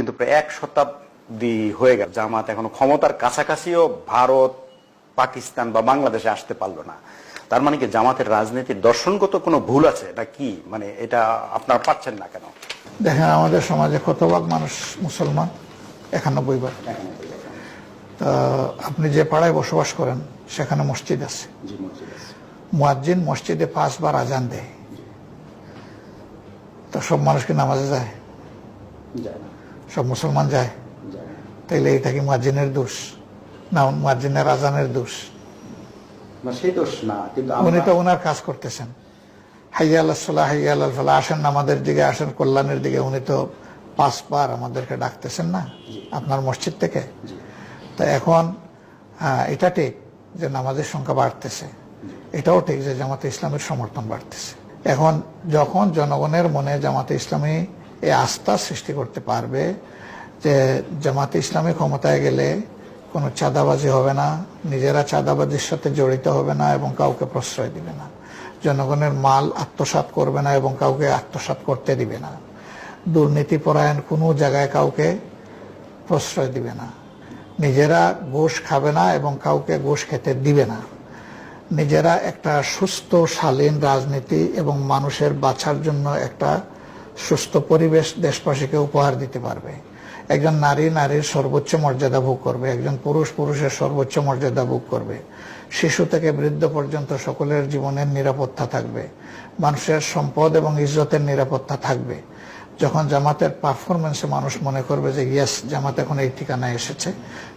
কিন্তু প্রায় এক শতাব্দী হয়ে গেল। জামাত এখনও ক্ষমতার কাছাকাছিও ভারত পাকিস্তান বা বাংলাদেশে আসতে পারল না। তার মানে কি জামাতের রাজনীতির দর্শনগত কোনো ভুল আছে এটা কি? মানে এটা আপনারা পাচ্ছেন না কেন? দেখেন আমাদের সমাজে কত ভাগ মানুষ মুসলমান? একানব্বই ভাগ। তা আপনি যে পাড়ায় বসবাস করেন সেখানে মসজিদ আছে। মুয়াজ্জিন মসজিদে পাঁচবার আজান দেয়। তা সব মানুষ কি নামাজে যায়? সব মুসলমান যায়। তাইলে এটা কি মুয়াজ্জিনের দোষ? না মুয়াজ্জিনের আজানের দোষ। না সেই দোষ না কিন্তু উনি তো ওনার কাজ করতেছেন। হাইয়া আল্লাহ সাল্লাহ হাইয়া আল্লাহ ফাল্লাহ আসেন আমাদের দিকে আসেন কল্যাণের দিকে উনি তো পাঁচবার আমাদেরকে ডাকতেছেন না? আপনার মসজিদ থেকে? তা এখন এটা ঠিক যে নামাজের সংখ্যা বাড়তেছে। এটাও ঠিক যে জামাতে ইসলামের সমর্থন বাড়তেছে। এখন যখন জনগণের মনে জামাতে ইসলামী এই আস্থা সৃষ্টি করতে পারবে যে জামাতে ইসলামী ক্ষমতায় গেলে কোনো চাঁদাবাজি হবে না, নিজেরা চাঁদাবাজির সাথে জড়িত হবে না এবং কাউকে প্রশ্রয় দিবে না। জনগণের মাল আত্মসাৎ করবে না এবং কাউকে আত্মসাৎ করতে দিবে না। দুর্নীতি পরায়ণ কোনো জায়গায় কাউকে প্রশ্রয় দিবে না। নিজেরা ঘুষ খাবে না এবং কাউকে ঘুষ খেতে দিবে না। নিজেরা একটা সুস্থ, শালীন রাজনীতি এবং মানুষের বাঁচার জন্য একটা সুস্থ পরিবেশ দেশবাসীকে উপহার দিতে পারবে। একজন নারী, নারীর সর্বোচ্চ মর্যাদা ভোগ করবে। একজন পুরুষ, পুরুষের সর্বোচ্চ মর্যাদা ভোগ করবে। শিশু থেকে বৃদ্ধ পর্যন্ত সকলের জীবনের নিরাপত্তা থাকবে। মানুষের সম্পদ এবং ইজ্জতের নিরাপত্তা থাকবে। যখন জামাতের পারফরমেন্সে মানুষ মনে করবে যে ইয়েস জামাত এখন এই ঠিকানায় এসেছে।